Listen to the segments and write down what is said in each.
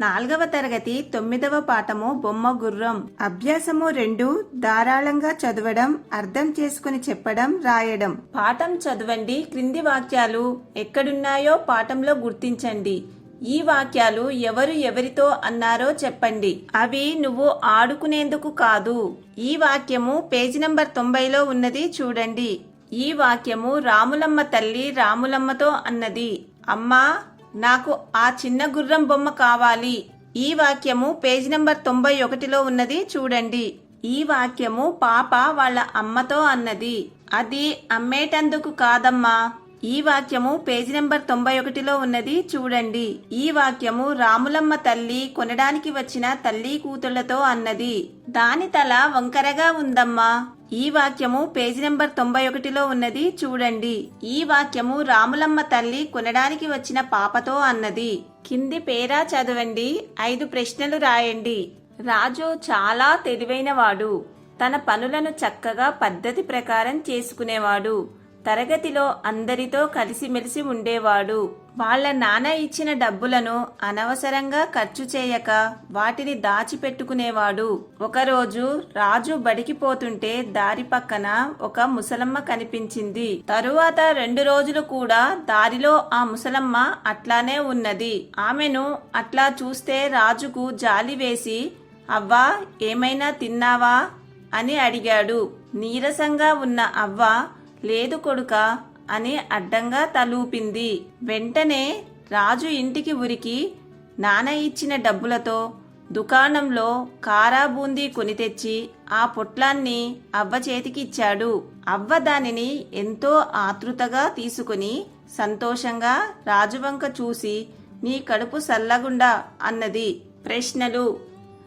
నాలుగవ తరగతి తొమ్మిదవ పాఠము బొమ్మ గుర్రం. అభ్యాసము రెండు ధారాళంగా చదవడం అర్థం చేసుకుని చెప్పడం రాయడం. పాఠం చదవండి క్రింది వాక్యాలు ఎక్కడున్నాయో పాఠంలో గుర్తించండి. ఈ వాక్యాలు ఎవరు ఎవరితో అన్నారో చెప్పండి. అవి నువ్వు ఆడుకునేందుకు కాదు. ఈ వాక్యము పేజీ నంబర్ తొంభైలో ఉన్నది చూడండి. ఈ వాక్యము రాములమ్మ తల్లి రాములమ్మతో అన్నది. అమ్మా నాకు ఆ చిన్న గుర్రం బొమ్మ కావాలి. ఈ వాక్యము పేజీ నెంబర్ తొంభై ఒకటిలో ఉన్నది చూడండి. ఈ వాక్యము పాప వాళ్ళ అమ్మతో అన్నది. అది అమ్మేటందుకు కాదమ్మా. ఈ వాక్యము పేజీ నెంబర్ తొంభై ఒకటిలో ఉన్నది చూడండి. ఈ వాక్యము రాములమ్మ తల్లి కొనడానికి వచ్చిన తల్లి కూతుళ్ళతో అన్నది. దాని తల వంకరగా ఉందమ్మా. ఈ వాక్యము పేజీ నెంబర్ తొంభై ఒకటిలో ఉన్నది చూడండి. ఈ వాక్యము రాములమ్మ తల్లి కొనడానికి వచ్చిన పాపతో అన్నది. కింది పేరా చదవండి ఐదు ప్రశ్నలు రాయండి. రాజు చాలా తెలివైనవాడు. తన పనులను చక్కగా పద్ధతి ప్రకారం చేసుకునేవాడు. తరగతిలో అందరితో కలిసిమెలిసి ఉండేవాడు. వాళ్ళ నాన్న ఇచ్చిన డబ్బులను అనవసరంగా ఖర్చు చేయక వాటిని దాచిపెట్టుకునేవాడు. ఒకరోజు రాజు బడికిపోతుంటే దారి పక్కన ఒక ముసలమ్మ కనిపించింది. తరువాత రెండు రోజులు కూడా దారిలో ఆ ముసలమ్మ అట్లానే ఉన్నది. ఆమెను అట్లా చూస్తే రాజుకు జాలి వేసి అవ్వా ఏమైనా తిన్నావా? అని అడిగాడు. నీరసంగా ఉన్న అవ్వ లేదు కొడుక అని అడ్డంగా తలూపింది. వెంటనే రాజు ఇంటికి ఉరికి నాన్న ఇచ్చిన డబ్బులతో దుకాణంలో కారా బూందీ కొని తెచ్చి ఆ పొట్లాన్ని అవ్వ చేతికిచ్చాడు. అవ్వ దానిని ఎంతో ఆతృతగా తీసుకుని సంతోషంగా రాజువంక చూసి నీ కడుపు సల్లగుండా అన్నది. ప్రశ్నలు.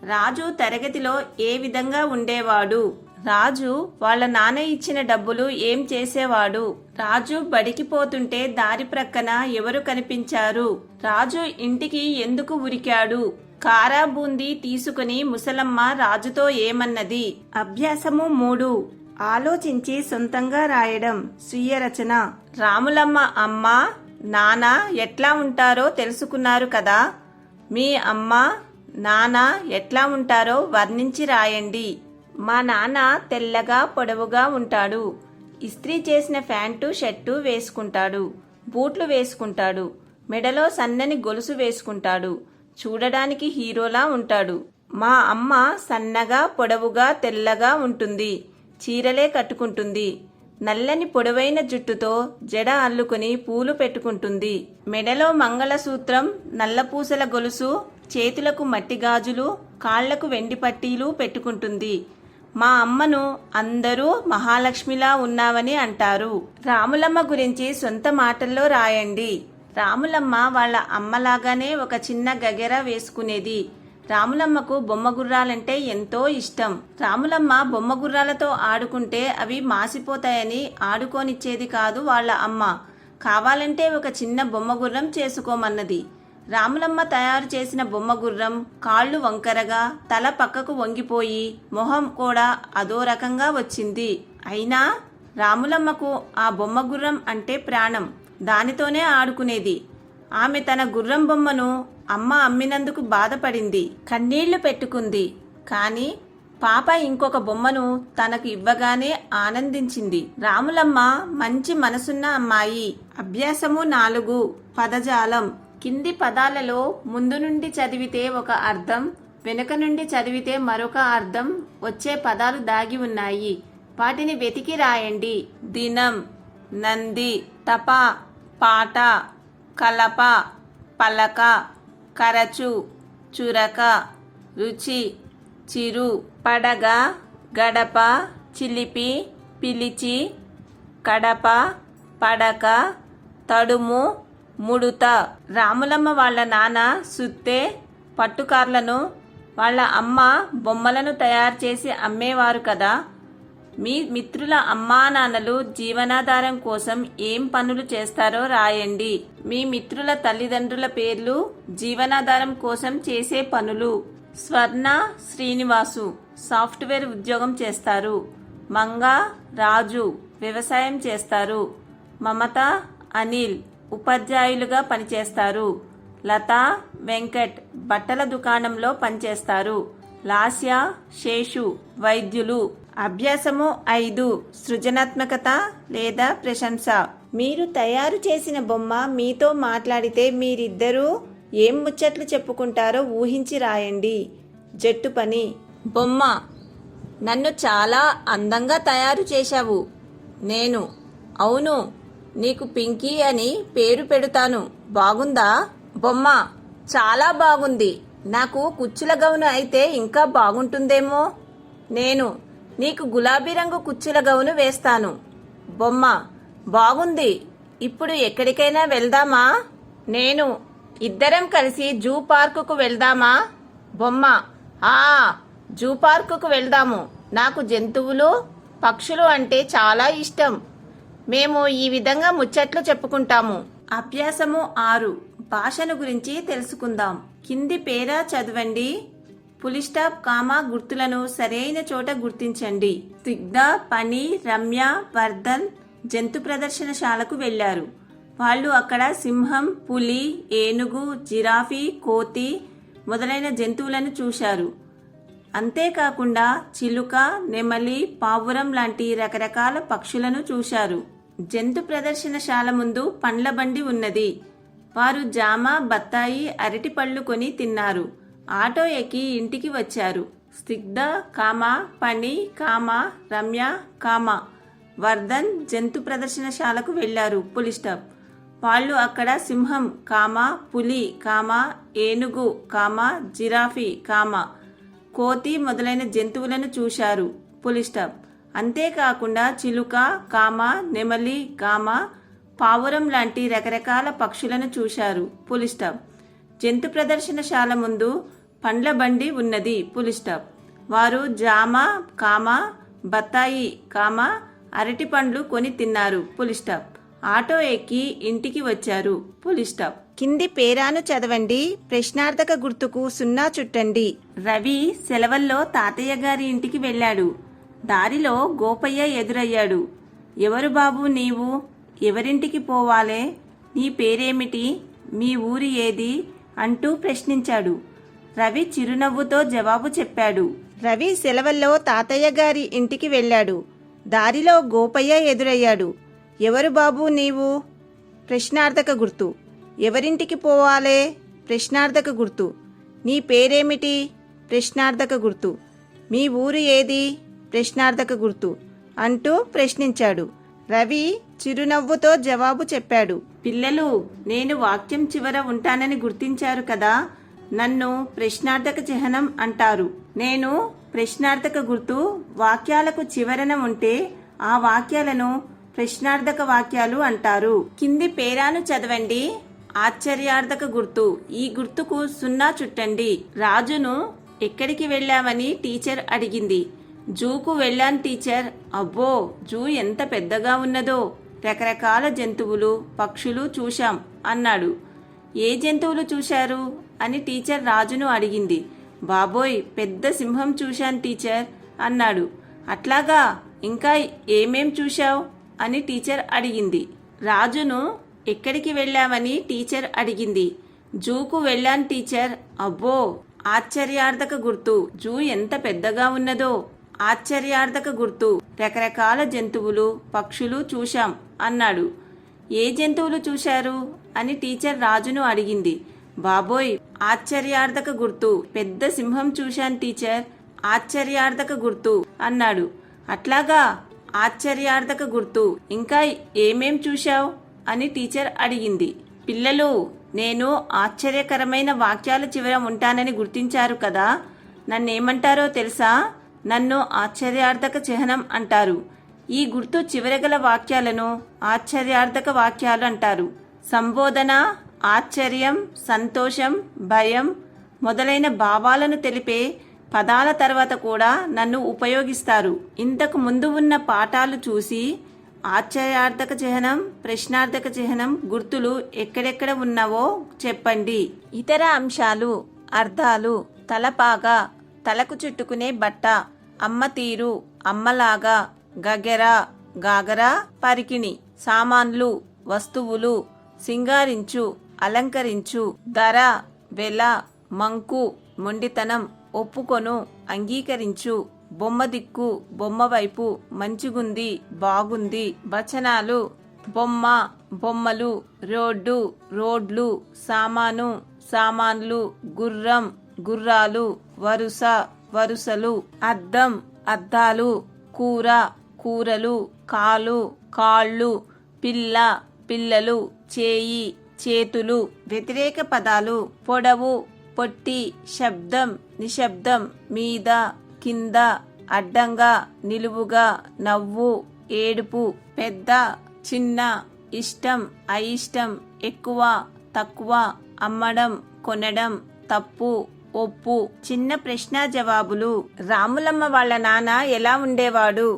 రాజు తరగతిలో ఏ విధంగా ఉండేవాడు? రాజు వాళ్ళ నాన్న ఇచ్చిన డబ్బులు ఏం చేసేవాడు? రాజు బడికి పోతుంటే దారి ప్రక్కన ఎవరు కనిపించారు? రాజు ఇంటికి ఎందుకు ఉరికాడు? కారా బూందీ తీసుకుని ముసలమ్మ రాజుతో ఏమన్నది? అభ్యాసము మూడు. ఆలోచించి సొంతంగా రాయడం స్వీయ రచన రాములమ్మ అమ్మ నాన్న ఎట్లా ఉంటారో తెలుసుకున్నారు కదా? మీ అమ్మ నాన్న ఎట్లా ఉంటారో వర్ణించి రాయండి. మా నాన్న తెల్లగా పొడవుగా ఉంటాడు. ఇస్త్రీ చేసిన ప్యాంటు షర్టు వేసుకుంటాడు. బూట్లు వేసుకుంటాడు. మెడలో సన్నని గొలుసు వేసుకుంటాడు. చూడడానికి హీరోలా ఉంటాడు. మా అమ్మ సన్నగా పొడవుగా తెల్లగా ఉంటుంది. చీరలే కట్టుకుంటుంది. నల్లని పొడవైన జుట్టుతో జడ అల్లుకుని పూలు పెట్టుకుంటుంది. మెడలో మంగళసూత్రం నల్లపూసల గొలుసు చేతులకు మట్టి గాజులు కాళ్ళకు వెండి పట్టీలు పెట్టుకుంటుంది. మా అమ్మను అందరూ మహాలక్ష్మిలా ఉన్నావని అంటారు. రాములమ్మ గురించి సొంత మాటల్లో రాయండి. రాములమ్మ వాళ్ళ అమ్మలాగానే ఒక చిన్న గగెర వేసుకునేది. రాములమ్మకు బొమ్మ గుర్రాలంటే ఎంతో ఇష్టం. రాములమ్మ బొమ్మ గుర్రాలతో ఆడుకుంటే అవి మాసిపోతాయని ఆడుకోనిచ్చేది కాదు వాళ్ళ అమ్మ. కావాలంటే ఒక చిన్న బొమ్మ గుర్రం చేసుకోమన్నది. రాములమ్మ తయారు చేసిన బొమ్మ గుర్రం కాళ్ళు వంకరగా తల పక్కకు వంగిపోయి మొహం కూడా అదో రకంగా వచ్చింది. అయినా రాములమ్మకు ఆ బొమ్మ గుర్రం అంటే ప్రాణం. దానితోనే ఆడుకునేది. ఆమె తన గుర్రం బొమ్మను అమ్మ అమ్మినందుకు బాధపడింది. కన్నీళ్ళు పెట్టుకుంది. కాని పాప ఇంకొక బొమ్మను తనకు ఇవ్వగానే ఆనందించింది. రాములమ్మ మంచి మనసున్న అమ్మాయి. అభ్యాసము నాలుగు. పదజాలం. కింది పదాలలో ముందు నుండి చదివితే ఒక అర్థం వెనుక నుండి చదివితే మరొక అర్థం వచ్చే పదాలు దాగి ఉన్నాయి. వాటిని వెతికి రాయండి. దినం నంది తప పాట కలప పలక కరచు చురక రుచి చిరు పడగ గడప చిలిపి పిలిచి కడప పడక తడుము ముడుత. రాములమ్మ వాళ్ళ నాన్న సుత్తే పట్టుకార్లను వాళ్ళ అమ్మ బొమ్మలను తయారు చేసి అమ్మేవారు కదా. మీ మిత్రుల అమ్మా నాన్నలు జీవనాధారం కోసం ఏం పనులు చేస్తారో రాయండి. మీ మిత్రుల తల్లిదండ్రుల పేర్లు జీవనాధారం కోసం చేసే పనులు. స్వర్ణ శ్రీనివాసు సాఫ్ట్వేర్ ఉద్యోగం చేస్తారు. మంగ రాజు వ్యవసాయం చేస్తారు. మమత అనిల్ ఉపాధ్యాయులుగా పనిచేస్తారు. లత వెంకట్ బట్టల దుకాణంలో పనిచేస్తారు. లాస్య శేషు వైద్యులు. అభ్యాసము ఐదు సృజనాత్మకత లేదా ప్రశంస. మీరు తయారు చేసిన బొమ్మ మీతో మాట్లాడితే మీరిద్దరూ ఏం ముచ్చట్లు చెప్పుకుంటారో ఊహించి రాయండి. జట్టు పని. బొమ్మ నన్ను చాలా అందంగా తయారు చేశావు. నేను అవును నీకు పింకీ అని పేరు పెడతాను. బాగుందా? బొమ్మ చాలా బాగుంది. నాకు కుచ్చుల గౌను అయితే ఇంకా బాగుంటుందేమో? నేను నీకు గులాబీ రంగు కుచ్చుల గౌను వేస్తాను. బొమ్మ బాగుంది. ఇప్పుడు ఎక్కడికైనా వెళ్దామా? నేను ఇద్దరం కలిసి జూ పార్కుకు వెళ్దామా? బొమ్మ ఆ జూ పార్కుకు వెళ్దాము. నాకు జంతువులు పక్షులు అంటే చాలా ఇష్టం. మేము ఈ విధంగా ముచ్చట్లు చెప్పుకుంటాము. అభ్యాసము ఆరు. భాషను గురించి తెలుసుకుందాం. కింది పేరా చదవండి. పులి స్టాప్ కామా గుర్తులను సరైన చోట గుర్తించండి. దిగ్ధ పని రమ్య వర్ధన్ జంతు ప్రదర్శనశాలకు వెళ్ళారు వాళ్ళు అక్కడ సింహం పులి ఏనుగు జిరాఫీ కోతి మొదలైన జంతువులను చూశారు. అంతేకాకుండా చిలుక నెమలి పావురం లాంటి రకరకాల పక్షులను చూశారు. జంతు ప్రదర్శనశాల ముందు పండ్ల బండి ఉన్నది. వారు జామ బత్తాయి అరటి పళ్ళు కొని తిన్నారు. ఆటో ఎక్కి ఇంటికి వచ్చారు. స్నిగ్ధ కామ పని కామ రమ్య కామ. వర్ధన్ జంతు ప్రదర్శనశాలకు వెళ్ళారు పులి స్టాప్ వాళ్ళు అక్కడ సింహం కామ పులి కామ ఏనుగు కామ జిరాఫీ కామ కోతి మొదలైన జంతువులను చూశారు. పులి స్టాప్. అంతేకాకుండా చిలుక కామ నెమలి కామ పావురం లాంటి రకరకాల పక్షులను చూశారు. పులి స్టాప్. జంతు ప్రదర్శనశాల ముందు పండ్ల బండి ఉన్నది. పులి స్టాప్. వారు జామ కామ బత్తాయి కామ అరటి పండ్లు కొని తిన్నారు. పులి స్టాప్. ఆటో ఎక్కి ఇంటికి వచ్చారు. పులి స్టాప్. కింది పేరాను చదవండి ప్రశ్నార్థక గుర్తుకు సున్నా చుట్టండి. రవి సెలవుల్లో తాతయ్య గారి ఇంటికి వెళ్ళాడు. దారిలో గోపయ్య ఎదురయ్యాడు. ఎవరు బాబు నీవు? ఎవరింటికి పోవాలే? నీ పేరేమిటి? మీ ఊరి ఏది? అంటూ ప్రశ్నించాడు. రవి చిరునవ్వుతో జవాబు చెప్పాడు. రవి సెలవుల్లో తాతయ్య గారి ఇంటికి వెళ్ళాడు. దారిలో గోపయ్య ఎదురయ్యాడు. ఎవరు బాబు నీవు? ప్రశ్నార్థక గుర్తు. ఎవరింటికి పోవాలే? ప్రశ్నార్థక గుర్తు. నీ పేరేమిటి? ప్రశ్నార్థక గుర్తు. మీ ఊరు ఏది? ప్రశ్నార్థక గుర్తు. అంటూ ప్రశ్నించాడు. రవి చిరునవ్వుతో జవాబు చెప్పాడు. పిల్లలు నేను వాక్యం చివర ఉంటానని గుర్తించారు కదా? నన్ను ప్రశ్నార్థక చిహ్నం అంటారు. నేను ప్రశ్నార్థక గుర్తు వాక్యాలకు చివరన ఉంటే ఆ వాక్యాలను ప్రశ్నార్థక వాక్యాలు అంటారు. కింది పేరాను చదవండి. ఆశ్చర్యార్థక గుర్తు. ఈ గుర్తుకు సున్నా చుట్టండి. రాజును ఎక్కడికి వెళ్ళావని టీచర్ అడిగింది. జూకు వెళ్ళాను టీచర్. అబ్బో జూ ఎంత పెద్దగా ఉన్నదో. రకరకాల జంతువులు పక్షులు చూశాం అన్నాడు. ఏ జంతువులు చూశారు? అని టీచర్ రాజును అడిగింది. బాబోయ్ పెద్ద సింహం చూశాను టీచర్ అన్నాడు. అట్లాగా ఇంకా ఏమేం చూశావు? అని టీచర్ అడిగింది. రాజును ఎక్కడికి వెళ్ళామని టీచర్ అడిగింది. జూకు వెళ్ళాను టీచర్. అబ్బో ఆశ్చర్యార్థక గుర్తు. జూ ఎంత పెద్దగా ఉన్నదో. ఆశ్చర్యార్థక గుర్తు. రకరకాల జంతువులు పక్షులు చూశాం అన్నాడు. ఏ జంతువులు చూశారు? అని టీచర్ రాజును అడిగింది. బాబోయ్ ఆశ్చర్యార్థక గుర్తు. పెద్ద సింహం చూశాను టీచర్. ఆశ్చర్యార్థక గుర్తు అన్నాడు. అట్లాగా ఆశ్చర్యార్థక గుర్తు. ఇంకా ఏమేం చూశావు? అని టీచర్ అడిగింది. పిల్లలు నేను ఆశ్చర్యకరమైన వాక్యాల చివర ఉంటానని గుర్తించారు కదా? నన్నేమంటారో తెలుసా? నన్ను ఆశ్చర్యార్థక చిహ్నం అంటారు. ఈ గుర్తు చివరగల వాక్యాలను ఆశ్చర్యార్థక వాక్యాలు అంటారు. సంబోధన ఆశ్చర్యం సంతోషం భయం మొదలైన భావాలను తెలిపే పదాల తర్వాత కూడా నన్ను ఉపయోగిస్తారు. ఇంతకు ముందు ఉన్న పాఠాలు చూసి ఆశ్చర్యార్థక చిహ్నం ప్రశ్నార్థక చిహ్నం గుర్తులు ఎక్కడెక్కడ ఉన్నావో చెప్పండి. ఇతర అంశాలు అర్థాలు తలపాగా తలకు చుట్టుకునే బట్ట అమ్మ తీరు అమ్మలాగా గగెర గాగరా పరికిణి సామాన్లు వస్తువులు సింగారించు అలంకరించు ధర వెల మంకు మొండితనం ఒప్పుకొను అంగీకరించు బొమ్మ దిక్కు బొమ్మ వైపు మంచిగుంది బాగుంది వచనాలు. బొమ్మ బొమ్మలు రోడ్డు రోడ్లు సామాను సామాన్లు గుర్రం గుర్రాలు వరుస వరుసలు అద్దం అద్దాలు కూర కూరలు కాలు కాళ్ళు పిల్ల పిల్లలు చేయి చేతులు వ్యతిరేక పదాలు పొడవు పొట్టి శబ్దం నిశ్శబ్దం మీద కింద అడ్డంగా నిలువుగా నవ్వు ఏడుపు పెద్ద చిన్న ఇష్టం అయిష్టం ఎక్కువ తక్కువ అమ్మడం కొనడం తప్పు ఒప్పు చిన్న ప్రశ్న జవాబులు. రాములమ్మ వాళ్ళ నాన్న ఎలా ఉండేవాడు?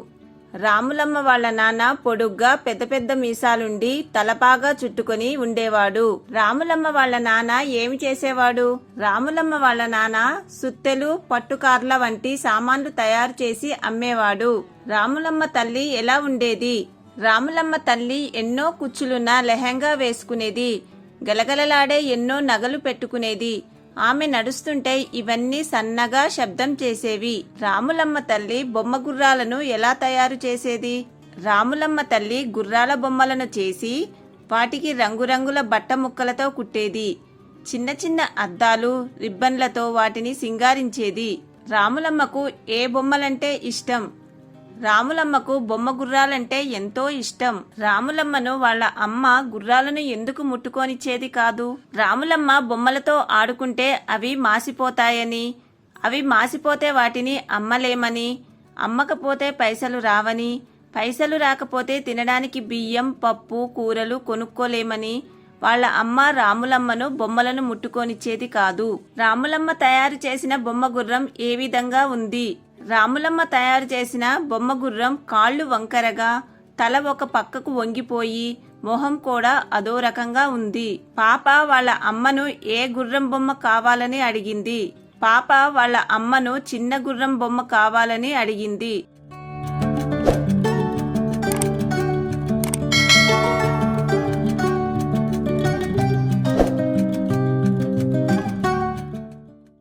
రాములమ్మ వాళ్ళ నాన్న పొడుగ్గా పెద్ద పెద్ద మీసాలుండి తలపాగా చుట్టుకొని ఉండేవాడు. రాములమ్మ వాళ్ళ నాన్న ఏమి చేసేవాడు? రాములమ్మ వాళ్ళ నాన్న సుత్తెలు పట్టుకార్ల వంటి సామాన్లు తయారు చేసి అమ్మేవాడు. రాములమ్మ తల్లి ఎలా ఉండేది? రాములమ్మ తల్లి ఎన్నో కుచ్చులున్న లెహంగా వేసుకునేది. గలగలలాడే ఎన్నో నగలు పెట్టుకునేది. ఆమె నడుస్తుంటే ఇవన్నీ సన్నగా శబ్దం చేసేవి. రాములమ్మ తల్లి బొమ్మ గుర్రాలను ఎలా తయారు చేసేది? రాములమ్మ తల్లి గుర్రాల బొమ్మలను చేసి వాటికి రంగురంగుల బట్ట ముక్కలతో కుట్టేది. చిన్న చిన్న అద్దాలు రిబ్బన్లతో వాటిని సింగారించేది. రాములమ్మకు ఏ బొమ్మలంటే ఇష్టం? రాములమ్మకు బొమ్మ గుర్రాలంటే ఎంతో ఇష్టం. రాములమ్మను వాళ్ళ అమ్మ గుర్రాలను ఎందుకు ముట్టుకోనిచ్చేది కాదు? రాములమ్మ బొమ్మలతో ఆడుకుంటే అవి మాసిపోతాయని అవి మాసిపోతే వాటిని అమ్మలేమని అమ్మకపోతే పైసలు రావని పైసలు రాకపోతే తినడానికి బియ్యం పప్పు కూరలు కొనుక్కోలేమని వాళ్ళ అమ్మ రాములమ్మను బొమ్మలను ముట్టుకోనిచ్చేది కాదు. రాములమ్మ తయారు చేసిన బొమ్మ గుర్రం ఏ విధంగా ఉంది? రాములమ్మ తయారు చేసిన బొమ్మ గుర్రం కాళ్ళు వంకరగా తల ఒక పక్కకు వంగిపోయి మొహం కూడా అదో రకంగా ఉంది. పాప వాళ్ళ అమ్మను ఏ గుర్రం బొమ్మ కావాలని అడిగింది. పాప వాళ్ళ అమ్మను చిన్న గుర్రం బొమ్మ కావాలని అడిగింది.